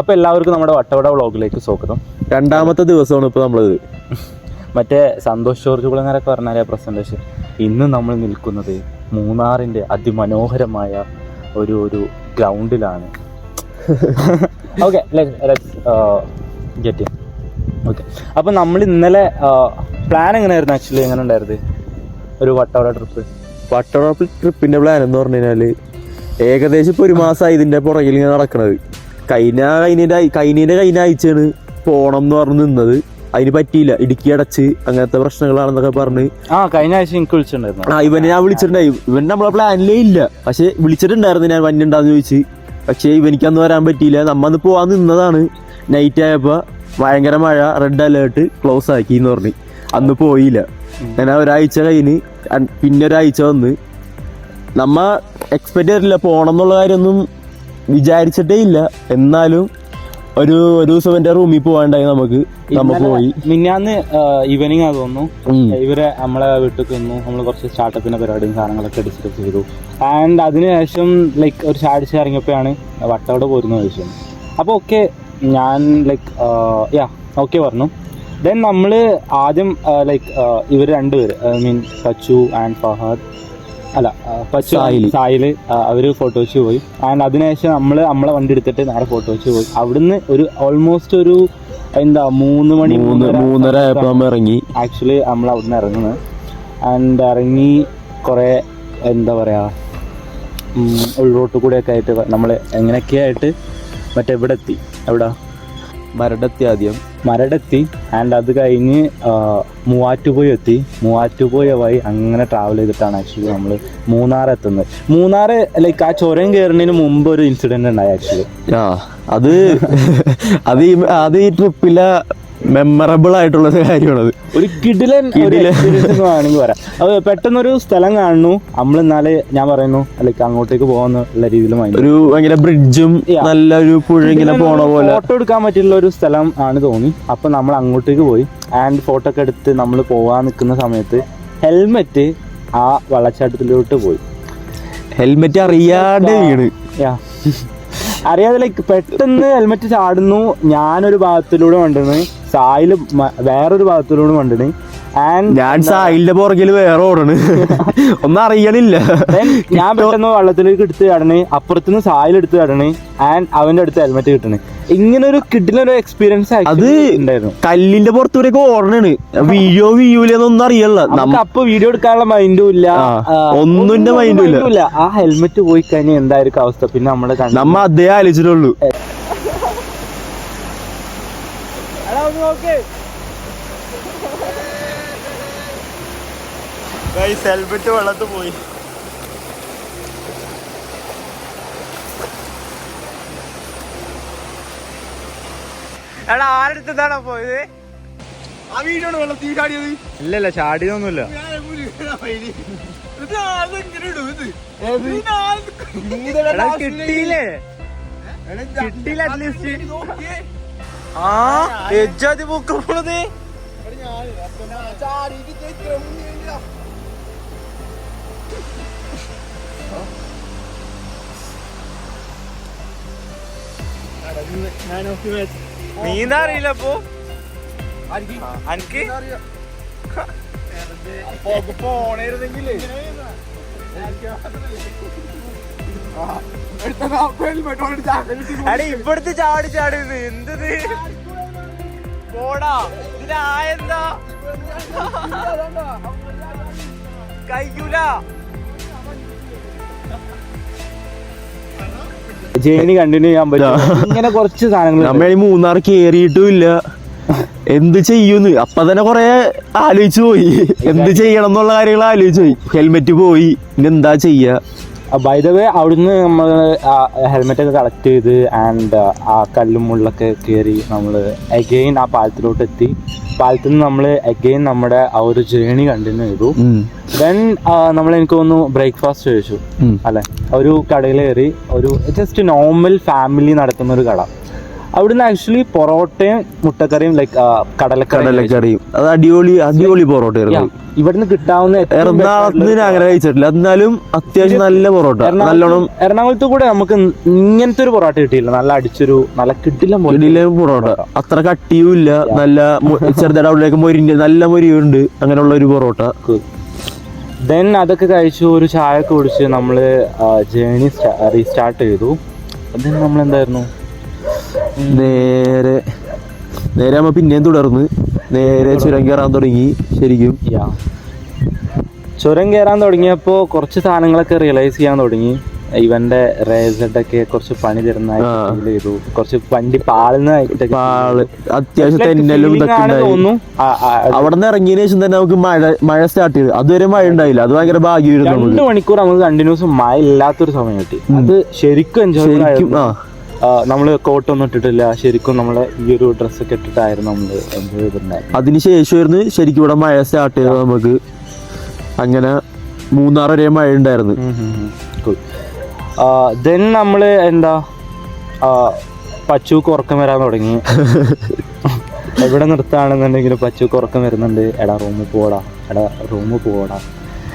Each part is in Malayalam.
അപ്പോൾ എല്ലാവർക്കും നമ്മുടെ വട്ടവട വ്ളോഗിലേക്ക് സ്വാഗതം. രണ്ടാമത്തെ ദിവസമാണ് ഇപ്പൊ നമ്മളത്. മറ്റേ സന്തോഷ് ജോർജ് കുളങ്ങരൊക്കെ പറഞ്ഞാലേ പ്രസന്റേഷൻ. ഇന്ന് നമ്മൾ നിൽക്കുന്നത് മൂന്നാറിന്റെ അതിമനോഹരമായ ഒരു ഒരു ഗ്രൗണ്ടിലാണ്. ഓക്കെ ഗെറ്റ് ഓക്കെ അപ്പോൾ നമ്മൾ ഇന്നലെ പ്ലാൻ എങ്ങനെയായിരുന്നു ആക്ച്വലി എങ്ങനെ ഉണ്ടായിരുന്നത്? ഒരു വട്ടവട ട്രിപ്പ് വട്ടവട ട്രിപ്പിന്റെ പ്ലാൻ എന്ന് പറഞ്ഞു കഴിഞ്ഞാൽ ഏകദേശം ഇപ്പൊ ഒരു മാസമായി ഇതിന്റെ പുറകിൽ ഇങ്ങനെ നടക്കണത്. കഴിഞ്ഞ കഴിഞ്ഞ കഴിഞ്ഞിന്റെ കഴിഞ്ഞ ആഴ്ചയാണ് പോണം എന്ന് പറഞ്ഞ് നിന്നത്. അതിന് പറ്റിയില്ല. ഇടുക്കി അടച്ച് അങ്ങനത്തെ പ്രശ്നങ്ങളാണെന്നൊക്കെ പറഞ്ഞ്. ആ കഴിഞ്ഞ ആഴ്ച എനിക്ക് വിളിച്ചിട്ടുണ്ടായിരുന്നു. ആ ഇവനെ ഞാൻ വിളിച്ചിട്ടുണ്ടായി. ഇവൻ നമ്മളെ പ്ലാനിലേ ഇല്ല. പക്ഷെ വിളിച്ചിട്ടുണ്ടായിരുന്നു ഞാൻ വന്നിണ്ടാന്ന് ചോദിച്ച്. പക്ഷേ ഇവനിക്ക് അന്ന് വരാൻ പറ്റിയില്ല. നമ്മ അന്ന് പോവാൻ നിന്നതാണ്. നൈറ്റ് ആയപ്പോൾ ഭയങ്കര മഴ റെഡ് അലേർട്ട് ക്ലോസ് ആക്കി എന്ന് പറഞ്ഞു. അന്ന് പോയില്ല. ഞാൻ ഒരാഴ്ച കഴിഞ്ഞ് പിന്നെ ഒരാഴ്ച വന്ന്. നമ്മ എക്സ്പെക്ട് ചെയ്തിട്ടില്ല. പോണം എന്നുള്ള കാര്യമൊന്നും വിചാരിച്ചിട്ടേ ഇല്ല. എന്നാലും ഒരു ഒരു ദിവസം എന്റെ റൂമിൽ പോവാണ്ടായി നമുക്ക്. നമുക്ക് പോയി. മിന്നാന്ന് ഈവനിങ് ആ തോന്നുന്നു. ഇവരെ നമ്മളെ വീട്ടിൽ നിന്നു നമ്മൾ കുറച്ച് സ്റ്റാർട്ടപ്പിന്റെ പരിപാടിയും സാധനങ്ങളൊക്കെ ഡിസ്കസ് ചെയ്തു. ആൻഡ് അതിനുശേഷം ലൈക്ക് ഒരു ചാടിച്ച് ഇറങ്ങിയപ്പോഴാണ് വട്ടവട പോരുന്ന വിഷയം. അപ്പോൾ ഓക്കെ ഞാൻ ലൈക്ക് യാ ഓക്കെ പറഞ്ഞു. ദെൻ നമ്മൾ ആദ്യം ലൈക്ക് ഇവർ രണ്ടുപേര് I mean Sachu and Fahad അല്ല പച്ച. സായിൽ അവർ ഫോട്ടോ വെച്ച് പോയി. ആൻഡ് അതിനുശേഷം നമ്മൾ നമ്മളെ വണ്ടി എടുത്തിട്ട് നേരെ ഫോട്ടോ വെച്ച് പോയി. അവിടുന്ന് ഒരു ഓൾമോസ്റ്റ് ഒരു എന്താ മൂന്ന് മണി മൂന്ന് മൂന്നര ഇറങ്ങി. ആക്ച്വലി നമ്മൾ അവിടുന്ന് ഇറങ്ങുന്നത്. ആൻഡ് ഇറങ്ങി കുറേ എന്താ പറയുക ഉൾറോട്ട് കൂടെയൊക്കെ ആയിട്ട് നമ്മൾ എങ്ങനെയൊക്കെ ആയിട്ട് മറ്റെവിടെ എത്തി എവിടെ? മരടെത്തി ആദ്യം. മരടെത്തി. ആൻഡ് അത് കഴിഞ്ഞ് മൂവാറ്റുപുഴ എത്തി. മൂവാറ്റുപുഴ വഴി അങ്ങനെ ട്രാവൽ ചെയ്തിട്ടാണ് ആക്ച്വലി നമ്മൾ മൂന്നാർ എത്തുന്നത്. മൂന്നാർ ലൈക്ക് ആ ചുരം കയറുന്നതിന് മുമ്പ് ഒരു ഇൻസിഡന്റ് ഉണ്ടായി ആക്ച്വലി ആ അത് അത് അത് ഈ ട്രിപ്പിലെ മെമ്മറബിൾ ആയിട്ടുള്ള ഒരു കാര്യമാണത് ഒരു കിടിലൻ വേണമെങ്കിൽ പറയാം. അത് പെട്ടെന്നൊരു സ്ഥലം കാണുന്നു. നമ്മൾ എന്നാൽ ഞാൻ പറയുന്നു അല്ലെങ്കിൽ അങ്ങോട്ടേക്ക് രീതിയിൽ മൈൻഡ് ഒരു ഭയങ്കര ബ്രിഡ്ജും നല്ല നല്ലൊരു പുഴ ഇങ്ങനെ പോണ പോലെ. ഫോട്ടോ എടുക്കാൻ പറ്റിയുള്ള ഒരു സ്ഥലം ആണ് തോന്നി. അപ്പൊ നമ്മൾ അങ്ങോട്ടേക്ക് പോയി ആൻഡ് ഫോട്ടോ ഒക്കെ എടുത്ത് നമ്മൾ പോവാൻ നിൽക്കുന്ന സമയത്ത് ഹെൽമെറ്റ് ആ വെള്ളച്ചാട്ടത്തിലോട്ട് പോയി. ഹെൽമെറ്റ് അറിയാതെ വീണ്. യാ അറിയാതെ ലൈക്ക് പെട്ടെന്ന് ഹെൽമെറ്റ് ചാടുന്നു. ഞാനൊരു ഭാഗത്തിലൂടെ വണ്ടിന് സായിൽ മ- വേറൊരു ഭാഗത്തിലൂടെ കണ്ടിന്. ഞാൻ സായിലിന്റെ പുറകിൽ വേറെ ഓടണ്. ഒന്നും അറിയണില്ല. ഞാൻ പെട്ടെന്ന് വെള്ളത്തിലേക്ക് എടുത്ത് കടണ് അപ്പുറത്തുനിന്ന് സായിൽ എടുത്ത് കടണ് ആൻഡ് അവന്റെ അടുത്ത് ഹെൽമെറ്റ് കിട്ടണ്. ഇങ്ങനെ ഒരു കിഡിലൊരു എക്സ്പീരിയൻസ് അത് ഉണ്ടായിരുന്നു. കല്ലിന്റെ പുറത്തൂടെയൊക്കെ ഓടണാണ്. വീഡിയോ വീയൂലെന്നൊന്നും അറിയല്ല. നമുക്ക് അപ്പൊ വീഡിയോ എടുക്കാനുള്ള മൈൻഡും ഇല്ല. ഒന്നും മൈൻഡും ഇല്ല. ആ ഹെൽമെറ്റ് പോയി കഴിഞ്ഞാൽ എന്തായിരിക്കും അവസ്ഥ? പിന്നെ നമ്മൾ നമ്മ അതേ ആലോചിച്ചിട്ടുള്ളൂ. ഹെൽമെറ്റ് വെള്ളത്ത് പോയി. എടാ ആരടുത്താണോ പോയത്? ആ വീടാണ് വെള്ളം തീ ചാടിയത്? ഇല്ലല്ല ചാടിയതൊന്നുമില്ല. എടാ കിട്ടിയില്ലേ? കിട്ടിയില്ല അറ്റ്ലീസ്റ്റ് ആ എജ്ജാതി ബുക്ക് പോണത് നീന്താ അറിയില്ല അപ്പൊ? അനക്ക്? അടെ ഇവിടുത്തെ ചാടി ചാടി എന്തത് പോടാ ഇതിനായെന്താ കയ്യൂല. ജേണി കണ്ടിന്യൂ ചെയ്യാൻ പറ്റും. ഇങ്ങനെ കുറച്ച് സാധനങ്ങൾ നമ്മൾ ഈ മൂന്നാർ കേറിയിട്ടും ഇല്ല. എന്ത് ചെയ്യൂന്ന്? അപ്പൊ തന്നെ കൊറേ ആലോചിച്ചു പോയി. എന്ത് ചെയ്യണം എന്നുള്ള കാര്യങ്ങൾ ആലോചിച്ചു പോയി. ഹെൽമെറ്റ് പോയി. ഇനി എന്താ ചെയ്യാ? ബൈ ദ വേ അവിടുന്ന് നമ്മൾ ഹെൽമെറ്റ് ഒക്കെ കളക്ട് ചെയ്ത് ആൻഡ് ആ കല്ലും മുള്ളൊക്കെ കയറി നമ്മൾ അഗെയിൻ ആ പാലത്തിലോട്ട് എത്തി. പാലത്തിൽ നിന്ന് നമ്മൾ അഗെയിൻ നമ്മുടെ ആ ഒരു ജേണി കണ്ടിന്യൂ ചെയ്തു. ദെൻ നമ്മൾ എനിക്ക് തോന്നുന്നു ബ്രേക്ക്ഫാസ്റ്റ് കഴിച്ചു. അല്ലെ? ഒരു കടയിൽ കയറി ഒരു ജസ്റ്റ് നോർമൽ ഫാമിലി നടത്തുന്ന ഒരു കട. അവിടുന്ന് ആക്ച്വലി പൊറോട്ടയും മുട്ടക്കറിയും ലൈക്ക് കടലക്കറി കടലക്കറിയും അത് അടിപൊളി അടിപൊളി പൊറോട്ട ഇവിടുന്ന് കിട്ടാവുന്ന ഏറ്റവും എറണാകുളത്ത് അങ്ങനെ കഴിച്ചിട്ടില്ല എന്നാലും അത്യാവശ്യം നല്ല പൊറോട്ട. നല്ലോണം എറണാകുളത്ത് കൂടെ നമുക്ക് ഇങ്ങനത്തെ ഒരു പൊറോട്ട കിട്ടിയില്ല. നല്ല അടിച്ചൊരു നല്ല കിട്ടില്ല പൊറോട്ട. അത്ര കട്ടിയും ഇല്ല. നല്ല ചെറുതായിട്ട് അവിടേക്ക് മൊരിഞ്ഞ നല്ല മൊരിയുണ്ട് അങ്ങനെയുള്ള ഒരു പൊറോട്ട. ദെൻ അതൊക്കെ കഴിച്ചു ഒരു ചായ ഒക്കെ കുടിച്ച് നമ്മൾ ജേണി റീസ്റ്റാർട്ട് ചെയ്തു. ദെൻ നമ്മൾ എന്തായിരുന്നു നേരെ നേരെ നമ്മൾ പിന്നെയും തുടർന്ന് നേരെ ചുരം കയറാൻ തുടങ്ങി ശരിക്കും. ചുരം കയറാൻ തുടങ്ങിയപ്പോൾ കുറച്ച് സാധനങ്ങളൊക്കെ റിയലൈസ് ചെയ്യാൻ തുടങ്ങി. ഇവന്റെ റേസഡ് ഒക്കെ കുറച്ച് പണി തരുന്നതായിട്ട് ഫീൽ ചെയ്തു. കുറച്ച് വണ്ടി പാളുന്ന പാൾ. അത്യാവശ്യം തെന്നലും തോന്നുന്നു. അവിടെ നിന്ന് ഇറങ്ങിയതിനു ശേഷം തന്നെ നമുക്ക് മഴ മഴ സ്റ്റാർട്ട് ചെയ്തു. അതുവരെ മഴ ഉണ്ടായില്ല. അത് ഭയങ്കര ഭാഗ്യമായിരുന്നു രണ്ട് മണിക്കൂർ നമുക്ക് കണ്ടിന്യൂസ് മഴ ഇല്ലാത്തൊരു സമയം കിട്ടി. അത് ശരിക്കും എൻജോയ് ശരിക്കും നമ്മൾ കോട്ടൊന്നും ഇട്ടിട്ടില്ല. ശരിക്കും നമ്മളെ ഈ ഒരു ഡ്രസ്സൊക്കെ ഇട്ടിട്ടായിരുന്നു നമ്മൾ എൻജോയ് ചെയ്തിട്ടുണ്ടായിരുന്നത്. അതിനുശേഷമായിരുന്നു ശരിക്കും ഇവിടെ മഴ സ്റ്റാർട്ട് ചെയ്തത് നമുക്ക്. അങ്ങനെ മൂന്നാർ വരെ മഴ ഉണ്ടായിരുന്നു. ദെൻ നമ്മൾ എന്താ പച്ചൂക്ക് ഉറക്കം വരാൻ തുടങ്ങി. എവിടെ നിർത്താണെന്നുണ്ടെങ്കിൽ പച്ചൂക്ക് ഉറക്കം വരുന്നുണ്ട്. എടാ റൂമിൽ പോടാ. എടാ റൂമിൽ പോടാ.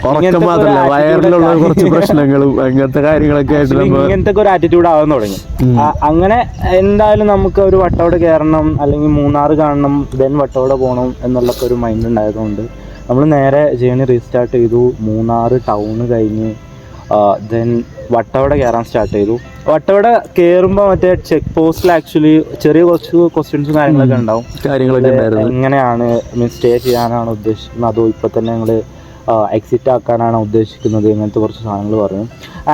ഉറക്കം വയറിലുള്ള കുറച്ച് പ്രശ്നങ്ങളും അങ്ങനത്തെ കാര്യങ്ങളൊക്കെ ആയിട്ട് ഇങ്ങനത്തെ ഒരു ആറ്റിറ്റ്യൂഡ് ആവാൻ തുടങ്ങി. അങ്ങനെ എന്തായാലും നമുക്ക് ഒരു വട്ടവട കയറണം അല്ലെങ്കിൽ മൂന്നാർ കാണണം ദെൻ വട്ടവട പോകണം എന്നുള്ള ഒരു മൈൻഡ് ഉണ്ടായതുകൊണ്ട് നമ്മൾ നേരെ ജേണി റീസ്റ്റാർട്ട് ചെയ്തു. മൂന്നാർ ടൗണ് കഴിഞ്ഞ് ദെൻ വട്ടവട കയറാൻ സ്റ്റാർട്ട് ചെയ്തു. വട്ടവട കയറുമ്പോൾ മറ്റേ ചെക്ക് പോസ്റ്റിൽ ആക്ച്വലി ചെറിയ കുറച്ച് ക്വസ്റ്റ്യൻസും കാര്യങ്ങളൊക്കെ ഉണ്ടാവും. കാര്യങ്ങളൊക്കെ എങ്ങനെയാണ് മീൻസ് സ്റ്റേ ചെയ്യാനാണ് ഉദ്ദേശിക്കുന്നത്? അതോ ഇപ്പൊ തന്നെ ഞങ്ങൾ എക്സിറ്റ് ആക്കാനാണ് ഉദ്ദേശിക്കുന്നത് ഇങ്ങനത്തെ കുറച്ച് സാധനങ്ങൾ പറഞ്ഞു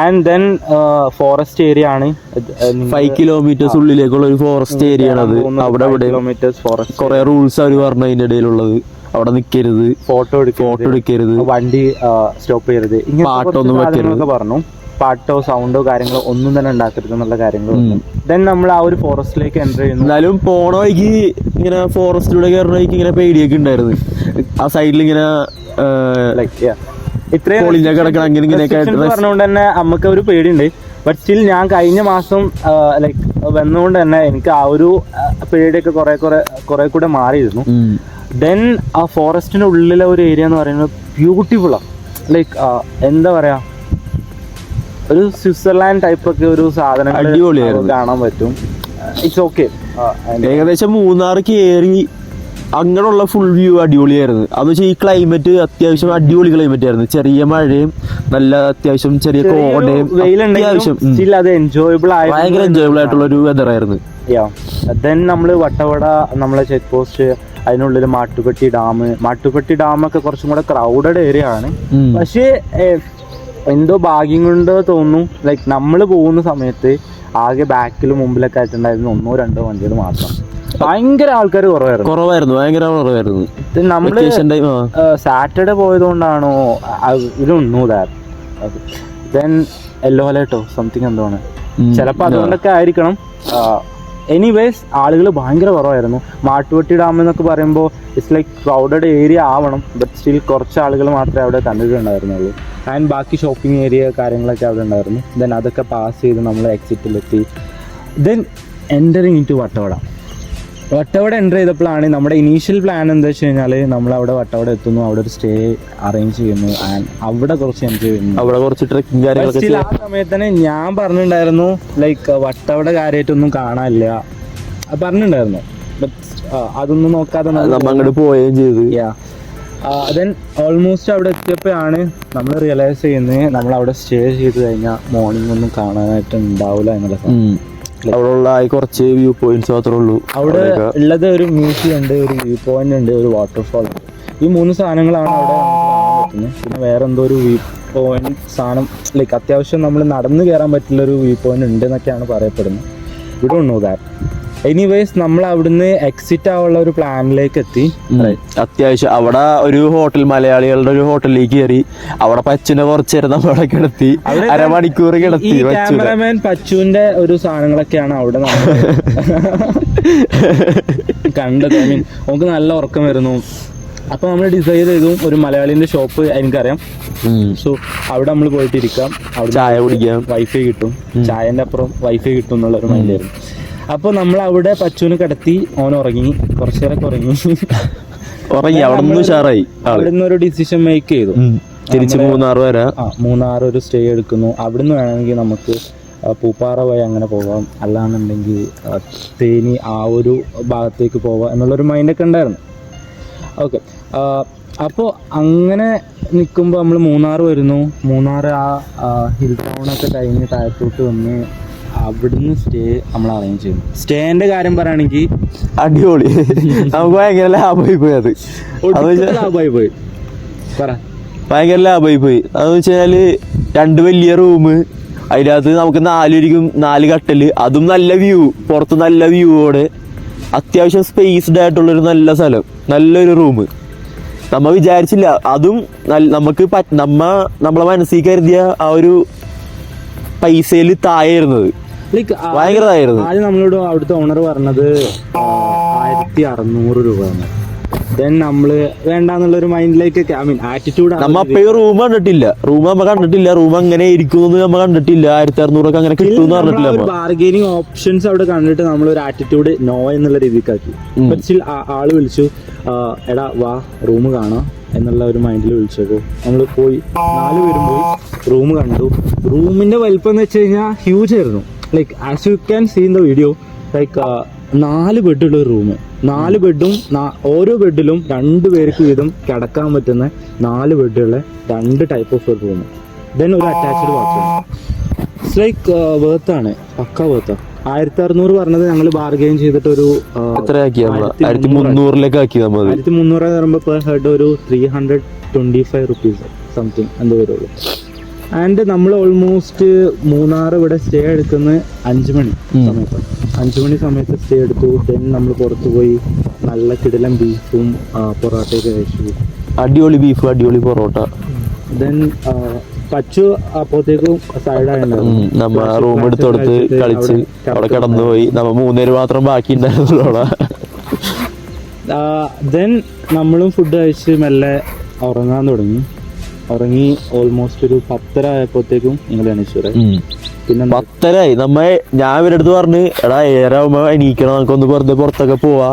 ആൻഡ് ദെൻ ഫോറസ്റ്റ് ഏരിയ ആണ്. ഫൈവ് കിലോമീറ്റേഴ്സ് ഉള്ളിലേക്കുള്ള ഒരു ഫോറസ്റ്റ് ഏരിയ ആണ് അത്. അവിടെ കിലോമീറ്റേഴ്സ് ഫോറസ്റ്റ് കുറെ റൂൾസ് അവർ പറഞ്ഞു അതിന്റെ ഇടയിലുള്ളത് അവിടെ നിൽക്കരുത് ഫോട്ടോ ഫോട്ടോ എടുക്കരുത്. വണ്ടി സ്റ്റോപ്പ് ചെയ്യരുത്. ഇങ്ങനെ പാട്ടൊന്നും വെക്കരുത്. പറഞ്ഞു. പാട്ടോ സൗണ്ടോ കാര്യങ്ങളോ ഒന്നും തന്നെ ഉണ്ടാക്കരുത് എന്നുള്ള കാര്യങ്ങൾ ദെൻ നമ്മൾ ആ ഒരു ഫോറസ്റ്റിലേക്ക് എന്റർ ചെയ്യുന്നു. എന്നാലും പോണ വഴിക്ക് ഇങ്ങനെ ഫോറസ്റ്റിലൂടെ കയറുന്ന വഴിക്ക് ഇങ്ങനെ പേടിയൊക്കെ ഉണ്ടായിരുന്നു. ആ സൈഡിൽ ഇങ്ങനെ ഇത്രയും പൊളിഞ്ഞ കിടക്കണം അങ്ങനെ ഇങ്ങനെയൊക്കെ ആയിട്ട് restrictions പറഞ്ഞുകൊണ്ട് തന്നെ നമുക്ക് ഒരു പേടിയുണ്ട്. ബട്ട് സ്റ്റിൽ ഞാൻ കഴിഞ്ഞ മാസം ലൈക്ക് വന്നുകൊണ്ട് തന്നെ എനിക്ക് ആ ഒരു പേടിയൊക്കെ കുറെ കുറെ കുറെ കൂടെ മാറിയിരുന്നു. ദെൻ ആ ഫോറസ്റ്റിന്റെ ഉള്ളിലെ ഒരു ഏരിയ എന്ന് പറയുന്നത് ബ്യൂട്ടിഫുള്ളാണ് ലൈക്ക് എന്താ പറയാ? ഒരു സ്വിറ്റ്സർലാൻഡ് ടൈപ്പ് ഒക്കെ ഒരു സാധനം അടിപൊളിയായിരുന്നു. കാണാൻ പറ്റും. ഇറ്റ്സ് ഓക്കെ ഏകദേശം മൂന്നാർ കയറി അങ്ങനെയുള്ള ഫുൾ വ്യൂ അടിപൊളിയായിരുന്നു. അതെന്ന് വെച്ചാൽ ഈ ക്ലൈമറ്റ് അത്യാവശ്യം അടിപൊളി ക്ലൈമറ്റ് ആയിരുന്നു. ചെറിയ മഴയും നല്ല അത്യാവശ്യം ചെറിയ കോടയും അത്യാവശ്യം അത് ഭയങ്കര എൻജോയബിൾ ആയിട്ടുള്ള ഒരു വെതർ ആയിരുന്നു. ദെൻ നമ്മൾ വട്ടവട നമ്മളെ ചെക്ക് പോസ്റ്റ് അതിനുള്ളിൽ മാട്ടുപ്പെട്ടി ഡാം മാട്ടുപ്പെട്ടി ഡാം ഒക്കെ കുറച്ചും കൂടെ ക്രൗഡഡ് ഏരിയ ആണ്. പക്ഷേ എന്തോ ഭാഗ്യം കൊണ്ട് തോന്നുന്നു. ലൈക്ക് നമ്മൾ പോകുന്ന സമയത്ത് ആകെ ബാക്കിലും മുമ്പിലൊക്കെ ആയിട്ടുണ്ടായിരുന്നു ഒന്നോ രണ്ടോ വണ്ടികൾ മാത്രം. ഭയങ്കര ആൾക്കാർ കുറവായിരുന്നു. കുറവായിരുന്നു ഭയങ്കര കുറവായിരുന്നു. നമ്മൾ സാറ്റർഡേ പോയതുകൊണ്ടാണോ ഇതൊന്നു ദെൻ യെല്ലോ അലേർട്ടോ സംതിങ് എന്താണ് ചിലപ്പോ ചിലപ്പോൾ അതുകൊണ്ടൊക്കെ ആയിരിക്കണം. എനിവേസ് ആളുകൾ ഭയങ്കര കുറവായിരുന്നു. മാട്ടുവെട്ടി ഡാം എന്നൊക്കെ പറയുമ്പോൾ ഇറ്റ്സ് ലൈക്ക് ക്രൗഡഡ് ഏരിയ ആവണം ബട്ട് സ്റ്റിൽ കുറച്ച് ആളുകൾ മാത്രമേ അവിടെ കണ്ടിട്ടുണ്ടായിരുന്നുള്ളൂ. ആൻഡ് ബാക്കി ഷോപ്പിംഗ് ഏരിയ കാര്യങ്ങളൊക്കെ അവിടെ ഉണ്ടായിരുന്നു. ദെൻ അതൊക്കെ പാസ് ചെയ്ത് നമ്മൾ എക്സിറ്റിലെത്തി then entering in to Vattavada. Vattavada enter ചെയ്തപ്പോഴാണ് നമ്മുടെ ഇനീഷ്യൽ പ്ലാൻ എന്താ വെച്ച് കഴിഞ്ഞാൽ നമ്മൾ അവിടെ വട്ടവട എത്തുന്നു അവിടെ ഒരു സ്റ്റേ അറേഞ്ച് ചെയ്യുന്നു ആൻഡ് അവിടെ കുറച്ച് എൻജോയ് ചെയ്യുന്നു. അവിടെ കുറച്ച് ട്രക്കിംഗ് കാര്യങ്ങളൊക്കെ ആ സമയത്ത് തന്നെ ഞാൻ പറഞ്ഞിട്ടുണ്ടായിരുന്നു ലൈക്ക് വട്ടവട കാര്യമായിട്ടൊന്നും കാണാനില്ല. പറഞ്ഞിട്ടുണ്ടായിരുന്നു. ബട്ട് അതൊന്നും നോക്കാതെ അങ്ങോട്ട് പോവുകയും ചെയ്തു. ദെൻ ഓൾമോസ്റ്റ് അവിടെ എത്തിയപ്പോഴാണ് നമ്മൾ റിയലൈസ് ചെയ്യുന്നത് നമ്മൾ അവിടെ സ്റ്റേ ചെയ്ത് കഴിഞ്ഞാൽ മോർണിംഗ് ഒന്നും കാണാനായിട്ട് ഉണ്ടാവില്ല എന്നുള്ള. അവിടെ ഉള്ള കുറച്ച് വ്യൂ പോയിന്റ്സ് മാത്രമേ ഉള്ളൂ. അവിടെ ഉള്ളത് ഒരു മ്യൂസിയം ഉണ്ട് ഒരു വ്യൂ പോയിന്റ് ഉണ്ട് ഒരു വാട്ടർഫാൾ ഉണ്ട്. ഈ മൂന്ന് സാധനങ്ങളാണ് അവിടെ പറ്റുന്നത്. പിന്നെ വേറെ എന്തോ ഒരു വ്യൂ പോയിന്റ് സാധനം ലൈക്ക് അത്യാവശ്യം നമ്മൾ നടന്നു കയറാൻ പറ്റുന്ന ഒരു വ്യൂ പോയിന്റ് ഉണ്ട് എന്നൊക്കെയാണ് പറയപ്പെടുന്നത്. ഇവിടെ ഉണ്ടോ ദാറ്റ് എനിവേസ് നമ്മൾ അവിടുന്ന് എക്സിറ്റ് ആവാനുള്ള ഒരു പ്ലാനിലേക്ക് എത്തി. അത്യാവശ്യം അവിടെ ഒരു ഹോട്ടൽ മലയാളികളുടെ ഒരു ഹോട്ടലിലേക്ക് കയറി. അവിടെ പച്ചുനെ കുറച്ച് നമ്മളെ കിടത്തി. അരമണിക്കൂർ കിടത്തി ക്യാമറമാൻ പച്ചുവിന്റെ ഒരു സാധനങ്ങളൊക്കെയാണ് അവിടെ കണ്ടത്. ഐ മീൻ നമുക്ക് നല്ല ഉറക്കം വരുന്നു. അപ്പൊ നമ്മൾ ഡിസൈഡ് ചെയ്തു ഒരു മലയാളിന്റെ ഷോപ്പ് എനിക്കറിയാം. സോ അവിടെ നമ്മൾ പോയിട്ടിരിക്കാം. അവിടെ ചായ കുടിക്കാം. വൈഫൈ കിട്ടും. ചായന്റെ അപ്പുറം വൈഫൈ കിട്ടും എന്നുള്ള ഒരു മൈൻഡായിരുന്നു അപ്പോൾ നമ്മൾ അവിടെ പച്ചുവിന് കിടത്തി ഓൻ ഉറങ്ങി. കുറച്ചു നേരം ഉറങ്ങി. ഉറങ്ങി അവിടെ നിന്ന് ഉഷാറായി. അവിടെ നിന്ന് ഒരു ഡിസിഷൻ മേക്ക് ചെയ്തു. തിരിച്ചു മൂന്നാർ വരെ. മൂന്നാർ ഒരു സ്റ്റേ എടുക്കുന്നു. അവിടുന്ന് വേണമെങ്കിൽ നമുക്ക് പൂപ്പാറ വഴി അങ്ങനെ പോവാം. അല്ലാന്നുണ്ടെങ്കിൽ തേനി ആ ഒരു ഭാഗത്തേക്ക് പോവാം എന്നുള്ളൊരു മൈൻഡൊക്കെ ഉണ്ടായിരുന്നു. ഓക്കെ അപ്പോൾ അങ്ങനെ നിൽക്കുമ്പോൾ നമ്മൾ മൂന്നാർ വരുന്നു. മൂന്നാർ ആ ഹിൽ ടൗണൊക്കെ കഴിഞ്ഞ് താഴത്തോട്ട് വന്ന് അവിടുന്ന് സ്റ്റേ നമ്മൾ അറേഞ്ച് ചെയ്യും. സ്റ്റേന്റെ കാര്യം പറയുകയാണെങ്കിൽ അടിപൊളി. നമുക്ക് ഭയങ്കര ലാഭമായി പോയി അത്. ലാഭമായി പോയി. പറ. ഭയങ്കര ലാഭമായി പോയി. അതെന്ന് വെച്ചാൽ രണ്ട് വലിയ റൂം അതിനകത്ത് നമുക്ക് നാലുരിക്കും നാല് കട്ടൽ. അതും നല്ല വ്യൂ പുറത്ത് നല്ല വ്യൂവോടെ അത്യാവശ്യം സ്പേസ്ഡ് ആയിട്ടുള്ളൊരു നല്ല സ്ഥലം. നല്ലൊരു റൂം നമ്മ വിചാരിച്ചില്ല. അതും നമുക്ക് നമ്മ നമ്മളെ മനസ്സിൽ കരുതിയ ആ ഒരു പൈസയിൽ താഴെയിരുന്നത് ലൈക്ക് ഭയങ്കരമായിരുന്നു ആദ്യം നമ്മളോട് അവിടുത്തെ ഓണർ പറഞ്ഞത് ആയിരത്തി അറുന്നൂറ് രൂപയാണ്. ദെൻ നമ്മൾ വേണ്ടാന്നുള്ളൊരു മൈൻഡിലേക്ക് ഐ മീൻ ആറ്റിറ്റ്യൂഡ് നമ്മ അപ്പയും റൂം കണ്ടിട്ടില്ല. റൂം നമ്മ കണ്ടിട്ടില്ല. റൂം അങ്ങനെ ഇരിക്കുന്നത് നമ്മ കണ്ടിട്ടില്ല. ആയിരത്തി അറുന്നൂറൊക്കെ അങ്ങനെ കിട്ടും പറഞ്ഞിട്ടില്ല ബാർഗെയിനിങ് ഓപ്ഷൻസ് അവിടെ കണ്ടിട്ട് നമ്മൾ ഒരു ആറ്റിറ്റ്യൂഡ് നോ എന്നുള്ള രീതിക്കാക്കി. ആക്കി പക്ഷെ ആൾ വിളിച്ചു എടാ വാ റൂം കാണാം എന്നുള്ള ഒരു മൈൻഡിൽ വിളിച്ചേക്കോ നമ്മൾ പോയി. നാല് പേരും പോയി റൂം കണ്ടു. റൂമിന്റെ വലിപ്പം എന്ന് വെച്ച് കഴിഞ്ഞാൽ ഹ്യൂജ് ആയിരുന്നു. Like as you can see in the video like നാല് ബെഡുള്ള ഒരു റൂം നാല് ബെഡും ഓരോ ബെഡിലും രണ്ട് പേർക്ക് വീതം കിടക്കാൻ പറ്റുന്ന നാല് ബെഡുള്ള രണ്ട് ടൈപ്പ് ഓഫ് ഒരു റൂം ദെൻ ഒരു അറ്റാച്ച്ഡ് ബാത്റൂം ഇറ്റ്സ് ലൈക്ക് വേർത്താണ് പക്ക വേർത്ത് ആയിരത്തി അറുന്നൂറ് പറഞ്ഞത് ഞങ്ങൾ ബാർഗെയിൻ ചെയ്തിട്ട് ഒരു ആയിരത്തി മുന്നൂറിലേക്ക് ആയിരത്തി മുന്നൂറ് പെർ ഹെഡ് ഒരു three hundred twenty five rupees something എന്തോ വരുള്ളൂ. ആൻഡ് നമ്മൾ ഓൾമോസ്റ്റ് മൂന്നാർ ഇവിടെ സ്റ്റേ എടുക്കുന്ന അഞ്ചു മണി സമയത്താണ് സമയത്ത്. അഞ്ച് മണി സമയത്ത് സ്റ്റേ എടുത്തു. ദെൻ നമ്മൾ പുറത്തു പോയി നല്ല കിടലം ബീഫും പൊറോട്ടയൊക്കെ കഴിച്ചു. അടിപൊളി ബീഫ് അടിപൊളി പൊറോട്ട. ദെൻ പച്ചു അപ്പോഴത്തേക്കും സൈഡായിട്ടുണ്ടായിരുന്നു നമ്മ റൂം എടുത്തെടുത്ത് കളിച്ച് അവിടെ കിടന്നു പോയി. നമ്മ മൂന്നേര് മാത്രം ബാക്കി ഉണ്ടായിരുന്നുള്ളൂ അവിടെ ദെൻ നമ്മളും ഫുഡ് കഴിച്ച് മെല്ലെ ഉറങ്ങാൻ തുടങ്ങി. ഉറങ്ങി ഓൾമോസ്റ്റ് ഒരു പത്തര ആയപ്പോഴത്തേക്കും നിങ്ങൾ എണീച്ചു. പിന്നെ? പത്തരായി നമ്മ ഞാൻ ഇവരടുത്ത് പറഞ്ഞു എടാ ഏരാവുമ്പോ എണീക്കണം. നമുക്കൊന്ന് വെറുതെ പുറത്തൊക്കെ പോവാ.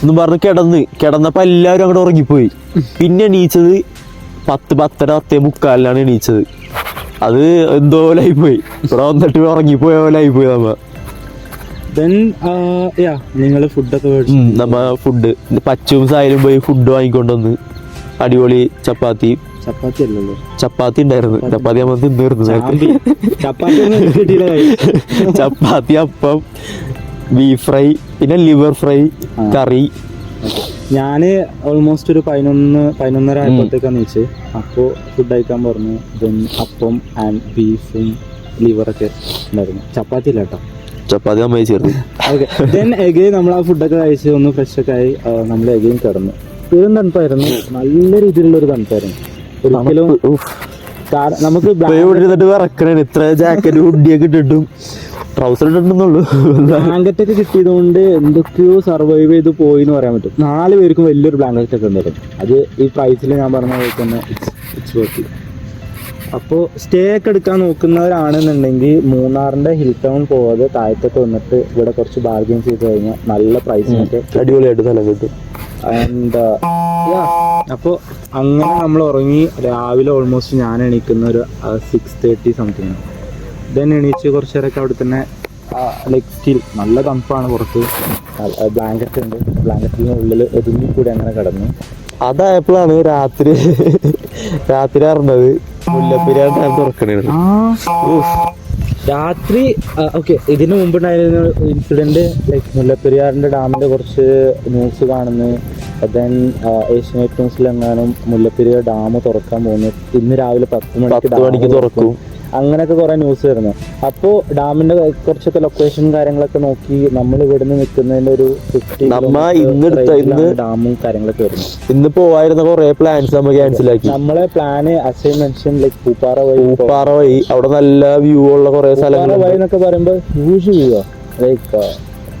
എന്നും പറഞ്ഞ് കിടന്ന്. കിടന്നപ്പോ എല്ലാവരും അങ്ങോട്ട് ഉറങ്ങിപ്പോയി. പിന്നെ എണീച്ചത് പത്ത് പത്തര പത്തേ മുക്കാലിലാണ് എണീച്ചത്. അത് എന്തോ പോലെ പോയി ഇവിടെ വന്നിട്ട് ഉറങ്ങിപ്പോയ പോലെ ആയിപ്പോയി നമ്മ. ദെൻ യാ നിങ്ങൾ ഫുഡൊക്കെ നമ്മ ഫുഡ് പച്ചും സായാലും പോയി ഫുഡ് വാങ്ങിക്കൊണ്ടുവന്ന്. അടിപൊളി ചപ്പാത്തി. ചപ്പാത്തി അല്ലല്ലോ ചപ്പാത്തി ഉണ്ടായിരുന്നു. ചപ്പാത്തി നമ്മൾ തിന്നിരുന്നു. ചപ്പാത്തി ചപ്പാത്തി അപ്പം ബീഫ് ഫ്രൈ പിന്നെ ലിവർ ഫ്രൈ കറി. ഞാൻ ഞാൻ ഓൾമോസ്റ്റ് ഒരു പതിനൊന്ന് പതിനൊന്നര ആയപ്പോഴത്തേക്കാണ് നീച്ച്. അപ്പോ ഫുഡ് കഴിക്കാൻ പറഞ്ഞു. ദെൻ അപ്പം ആൻഡ് ബീഫും ലിവറൊക്കെ ഉണ്ടായിരുന്നു. ചപ്പാത്തി ഇല്ല കേട്ടോ. ചപ്പാത്തി അമ്മയെ ചേർന്നു. ഓക്കെ ദെൻ എഗെയിൻ നമ്മൾ ആ ഫുഡൊക്കെ കഴിച്ച് ഒന്ന് ഫ്രഷ് ഒക്കെ ആയി നമ്മൾ എഗെയിൻ കിടന്നു. ഇതും തണുപ്പായിരുന്നു. നല്ല രീതിയിലുള്ള ഒരു തണുപ്പായിരുന്നു. ഒരിക്കലും നമുക്ക് ഇരുന്നിട്ട് ഇത്ര ജാക്കറ്റ് ഹുഡിയൊക്കെ ഇട്ടിട്ടും ട്രൗസർ ഇട്ടിട്ടുന്നുള്ളൂ ബ്ലാങ്കറ്റ് ഒക്കെ കിട്ടിയതുകൊണ്ട് എന്തൊക്കെയോ സർവൈവ് ചെയ്ത് പോയി എന്ന് പറയാൻ പറ്റും. നാല് പേർക്കും വലിയൊരു ബ്ലാങ്കറ്റ് ഒക്കെ ഉണ്ടായിരുന്നു. അത് ഈ പ്രൈസിൽ ഞാൻ പറഞ്ഞ പോലെ തന്നെ ഇറ്റ്സ് വർത്തി അപ്പോൾ സ്റ്റേ ഒക്കെ എടുക്കാൻ നോക്കുന്നവരാണെന്നുണ്ടെങ്കിൽ മൂന്നാറിന്റെ ഹിൽ ടൗൺ പോവാതെ താഴത്തൊക്കെ വന്നിട്ട് ഇവിടെ കുറച്ച് ബാർഗെയിൻ ചെയ്ത് കഴിഞ്ഞാൽ നല്ല പ്രൈസിനൊക്കെ അടിപൊളിയായിട്ട് സ്ഥലം കിട്ടും. ആൻഡ് അപ്പോൾ അങ്ങനെ നമ്മൾ ഉറങ്ങി രാവിലെ ഓൾമോസ്റ്റ് ഞാൻ എണീക്കുന്ന ഒരു സിക്സ് തേർട്ടി സംതിങ് ദെൻ എണീച്ച് കുറച്ച് നേരമൊക്കെ അവിടെ തന്നെ ലൈക്ക് സ്റ്റിൽ നല്ല തണുപ്പാണ് പുറത്ത്. ബ്ലാങ്കറ്റ് ഉണ്ട്. ബ്ലാങ്കറ്റിന് ഉള്ളിൽ ഒതുങ്ങി കൂടി അങ്ങനെ കിടന്നു. അതായപ്പോഴാണ് രാത്രി രാത്രി അറിഞ്ഞത് മുല്ലപ്പെരിയാർ ഡാം തുറക്കണേ രാത്രി ഓക്കെ ഇതിനു മുമ്പുണ്ടായിരുന്ന ഇൻസിഡന്റ് ലൈക്ക് മുല്ലപ്പെരിയാറിന്റെ ഡാമിന്റെ കുറച്ച് ന്യൂസ് കാണുന്നു. ദെൻ ഏഷ്യനെറ്റ് ന്യൂസിലെങ്ങാനും മുല്ലപ്പെരിയാർ ഡാം തുറക്കാൻ പോകുന്നു. ഇന്ന് രാവിലെ പത്ത് മണിക്ക് തുറക്കും. അങ്ങനെയൊക്കെ കുറെ ന്യൂസ് വരുന്നു. അപ്പോൾ ഡാമിന്റെ കുറച്ചൊക്കെ ലൊക്കേഷൻ കാര്യങ്ങളൊക്കെ നോക്കി നമ്മൾ ഇവിടുന്ന് നിൽക്കുന്നതിന്റെ ഒരു ഫിഫ്റ്റി നമ്മ ഇന്നെടുത്ത- ഇന്ന് ഡാമും കാര്യങ്ങളൊക്കെ വരുന്നു ഇന്ന് പോവായിരുന്ന കുറേ പ്ലാൻസ് നമ്മൾ ക്യാൻസൽ ആക്കി. നമ്മളെ plan as I mention like Pooppara വഴി പൂപ്പാറ വഴി അവിടെ നല്ല വ്യൂ ഉള്ള കുറേ സ്ഥലങ്ങൾ വഴി എന്നൊക്കെ പറയുമ്പോൾ ഹ്യൂജ് വ്യൂ ലൈക്ക്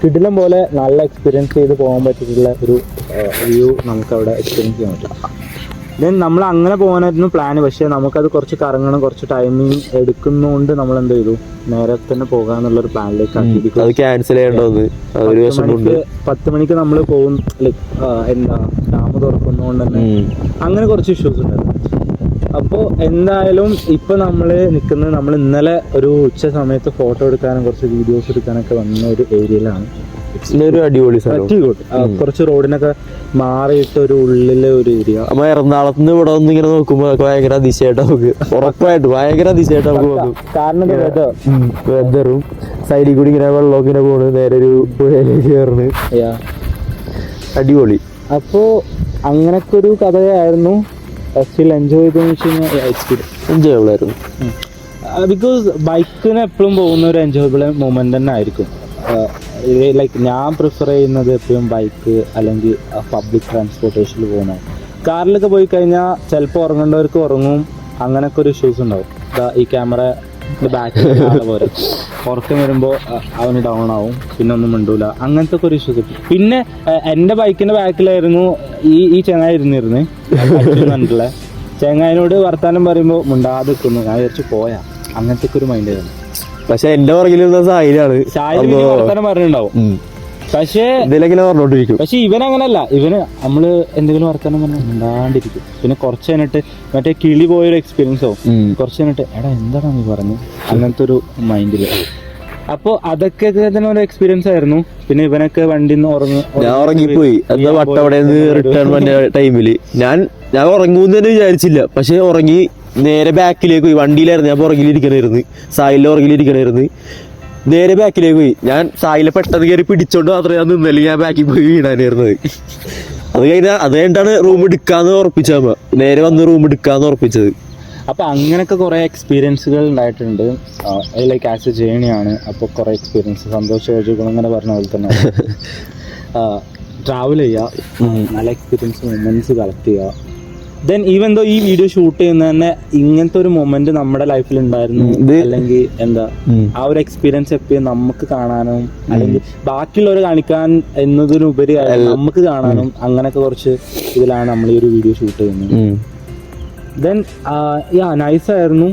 കിടിലം പോലെ നല്ല എക്സ്പീരിയൻസ് ചെയ്ത് പോകാൻ പറ്റിയിട്ടുള്ള ഒരു വ്യൂ നമുക്ക് അവിടെ എക്സ്പീരിയൻസ് ചെയ്യാൻ പറ്റും. ദെൻ നമ്മൾ അങ്ങനെ പോകാനായിരുന്നു പ്ലാൻ പക്ഷേ നമുക്കത് കുറച്ച് കറങ്ങണം കുറച്ച് ടൈമിങ് എടുക്കുന്നതുകൊണ്ട് നമ്മൾ എന്ത് ചെയ്തു നേരെ തന്നെ പോകാന്നുള്ളൊരു പ്ലാനിലേക്ക് ആക്കി. ക്യാൻസൽ ചെയ്യേണ്ടത് പത്ത് മണിക്ക് നമ്മൾ പോകും. ലൈക്ക് എന്താ ഡാം തുറക്കുന്നതുകൊണ്ട് തന്നെ. അങ്ങനെ കുറച്ച് ഇഷ്യൂസ് ഉണ്ടായിരുന്നു. അപ്പോൾ എന്തായാലും ഇപ്പൊ നമ്മൾ നിൽക്കുന്നത് നമ്മൾ ഇന്നലെ ഒരു ഉച്ച സമയത്ത് ഫോട്ടോ എടുക്കാനും കുറച്ച് വീഡിയോസ് എടുക്കാനൊക്കെ വന്ന ഒരു ഏരിയയിലാണ് ഇതൊരു അടിപൊളി സ്ഥലം. കുറച്ച് റോഡിനൊക്കെ മാറിയിട്ട് ഒരു ഉള്ളിലെ ഒരു ഏരിയ. അപ്പൊ എറണാകുളത്ത് നിന്ന് ഇവിടെ വന്ന് ഇങ്ങനെ നോക്കുമ്പോ ഭയങ്കര അതിശയായിട്ട് നമുക്ക് ഉറപ്പായിട്ട് ഭയങ്കര അതിശയായിട്ട് നമുക്ക് കാരണം വെദറും. വെതറും സൈഡിൽ കൂടി ഇങ്ങനെ വെള്ളമൊക്കെ ഇങ്ങനെ പോണ് നേരെ ഒരു പുഴയിലേക്ക് കയറുന്നു. അടിപൊളി. അപ്പോ അങ്ങനൊക്കെ ഒരു കഥയായിരുന്നു. സ്റ്റിൽ എൻജോയ് ചെയ്തെന്ന് വെച്ച് കഴിഞ്ഞാൽ എക്സ്പീരിയൻസ് എൻജോയബിൾ ആയിരുന്നു ബിക്കോസ് ബൈക്കിന് എപ്പോഴും പോകുന്ന ഒരു എൻജോയബിൾ മൊമെന്റ് തന്നെ ആയിരിക്കും. ലൈക്ക് ഞാൻ പ്രിഫർ ചെയ്യുന്നത് എപ്പോഴും ബൈക്ക് അല്ലെങ്കിൽ പബ്ലിക് ട്രാൻസ്പോർട്ടേഷനിൽ പോകുന്നത് കാറിലൊക്കെ പോയി കഴിഞ്ഞാൽ ചിലപ്പോൾ ഉറങ്ങേണ്ടവർക്ക് ഉറങ്ങും. അങ്ങനെയൊക്കെ ഒരു ഇഷ്യൂസ് ഉണ്ടാവും. ഈ ക്യാമറ ബാക്കിൽ പോലെ. ഉറക്കം വരുമ്പോൾ അവന് ഡൗൺ ആവും. പിന്നെ ഒന്നും മിണ്ടൂല. അങ്ങനത്തെ ഒക്കെ ഒരു ഇഷ്യൂസ് പിന്നെ എന്റെ ബൈക്കിന്റെ ബാക്കിലായിരുന്നു ഈ ഈ ചെങ്ങായി ഇരുന്നിരുന്ന്. കണ്ടിട്ടുള്ള. ചെങ്ങായിനോട് വർത്താനം പറയുമ്പോൾ മിണ്ടാതെ നിൽക്കുന്നു ഞാൻ വിചാരിച്ചു പോയാ. അങ്ങനത്തെ ഒക്കെ ഒരു മൈൻഡ് ആയിരുന്നു. പക്ഷെ എന്റെ പുറകിലിരുന്ന സായിലാണ് പറഞ്ഞിട്ടുണ്ടാവും. പക്ഷേ ഇതിലെങ്കിലും പറഞ്ഞോണ്ടിരിക്കും. പക്ഷെ ഇവൻ അങ്ങനല്ല ഇവന് നമ്മൾ എന്തെങ്കിലും വർത്താനം പറഞ്ഞു മിണ്ടാണ്ടിരിക്കും. പിന്നെ കുറച്ച് കഴിഞ്ഞിട്ട് മറ്റേ കിളി പോയൊരു എക്സ്പീരിയൻസ് ആവും. കുറച്ച് കഴിഞ്ഞിട്ട് എടാ എന്താണ് നീ പറഞ്ഞു? അങ്ങനത്തെ ഒരു മൈൻഡിൽ അപ്പൊ അതൊക്കെ തന്നെ ഒരു എക്സ്പീരിയൻസ് ആയിരുന്നു. പിന്നെ ഇവനൊക്കെ വണ്ടി ഞാൻ ഉറങ്ങിപ്പോയി. എന്താ റിട്ടേൺ വന്ന ടൈമിൽ ഞാൻ ഞാൻ ഉറങ്ങൂന്ന് തന്നെ വിചാരിച്ചില്ല. പക്ഷെ ഉറങ്ങി നേരെ ബാക്കിലേക്ക് പോയി. വണ്ടിയിലായിരുന്നു. ഞാൻ പുറകിലിരിക്കണമായിരുന്നു സായിലെ പുറകിലിരിക്കണായിരുന്നു. നേരെ ബാക്കിലേക്ക് പോയി. ഞാൻ സായിലെ പെട്ടെന്ന് കയറി പിടിച്ചോണ്ട് മാത്രമേ ഞാൻ നിന്നല്ലേ ഞാൻ ബാക്കിൽ പോയി വീണാനായിരുന്നത്. അത് കഴിഞ്ഞാൽ അത് കഴിഞ്ഞിട്ടാണ് റൂം എടുക്കാന്ന് ഉറപ്പിച്ചത് നേരെ വന്ന് റൂം എടുക്കാന്ന് ഉറപ്പിച്ചത്. അപ്പൊ അങ്ങനെയൊക്കെ കുറെ എക്സ്പീരിയൻസുകൾ ഉണ്ടായിട്ടുണ്ട്. ലൈക്ക് ആസ് എ ജേണിയാണ് അപ്പോൾ കുറെ എക്സ്പീരിയൻസ് സന്തോഷ യോജകൾ അങ്ങനെ പറഞ്ഞ പോലെ തന്നെ. ട്രാവൽ ചെയ്യുക. നല്ല എക്സ്പീരിയൻസ് മൊമെന്റ്സ് കളക്ട് ചെയ്യുക. ദെൻ ഈവൻ ദോ ഈ വീഡിയോ ഷൂട്ട് ചെയ്യുന്ന തന്നെ ഇങ്ങനത്തെ ഒരു മൊമെന്റ് നമ്മുടെ ലൈഫിൽ ഉണ്ടായിരുന്നു. അല്ലെങ്കിൽ എന്താ ആ ഒരു എക്സ്പീരിയൻസ് എപ്പോഴും നമുക്ക് കാണാനും അല്ലെങ്കിൽ ബാക്കിയുള്ളവർ കാണിക്കാൻ എന്നതിനുപരി നമുക്ക് കാണാനും അങ്ങനെയൊക്കെ കുറച്ച് ഇതിലാണ് നമ്മൾ ഈ ഒരു വീഡിയോ ഷൂട്ട് ചെയ്യുന്നത്. ദെൻ യാ നൈസ് ആയിരുന്നു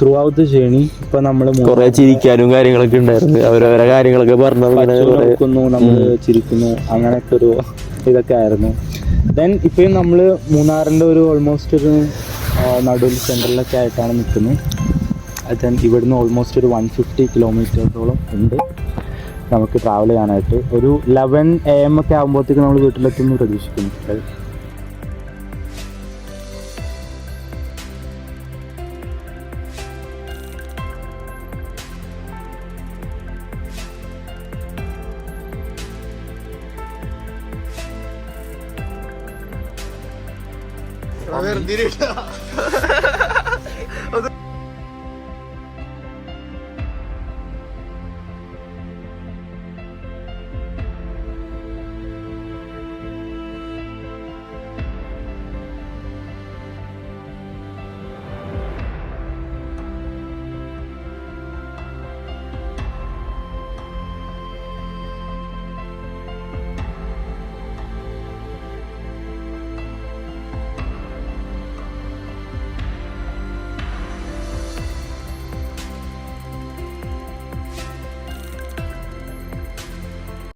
ത്രൂ ഔട്ട് ദ ജേണി ഇപ്പൊ നമ്മൾ കൊറേ ചിരിക്കാനും കാര്യങ്ങളൊക്കെ ഉണ്ടായിരുന്നു. അവരവരെ കാര്യങ്ങളൊക്കെ പറഞ്ഞു നമ്മൾ നമ്മൾ ചിരിക്കുന്നു അങ്ങനെയൊക്കെ ഒരു ഇതൊക്കെ ആയിരുന്നു ദെൻ ഇപ്പോഴും നമ്മൾ മൂന്നാറിന്റെ ഒരു ഓൾമോസ്റ്റ് ഒരു നടുവിൽ സെന്ററിലൊക്കെ ആയിട്ടാണ് നിൽക്കുന്നത്. ദെൻ ഇവിടുന്ന് ഓൾമോസ്റ്റ് ഒരു വൺ ഫിഫ്റ്റി കിലോമീറ്റേഴ്സോളം ഉണ്ട്. നമുക്ക് ട്രാവൽ ചെയ്യാനായിട്ട്. ഒരു ലെവൻ എ എം ഒക്കെ ആകുമ്പോഴത്തേക്ക് നമ്മൾ വീട്ടിലെത്തുമെന്ന് പ്രതീക്ഷിക്കുന്നു.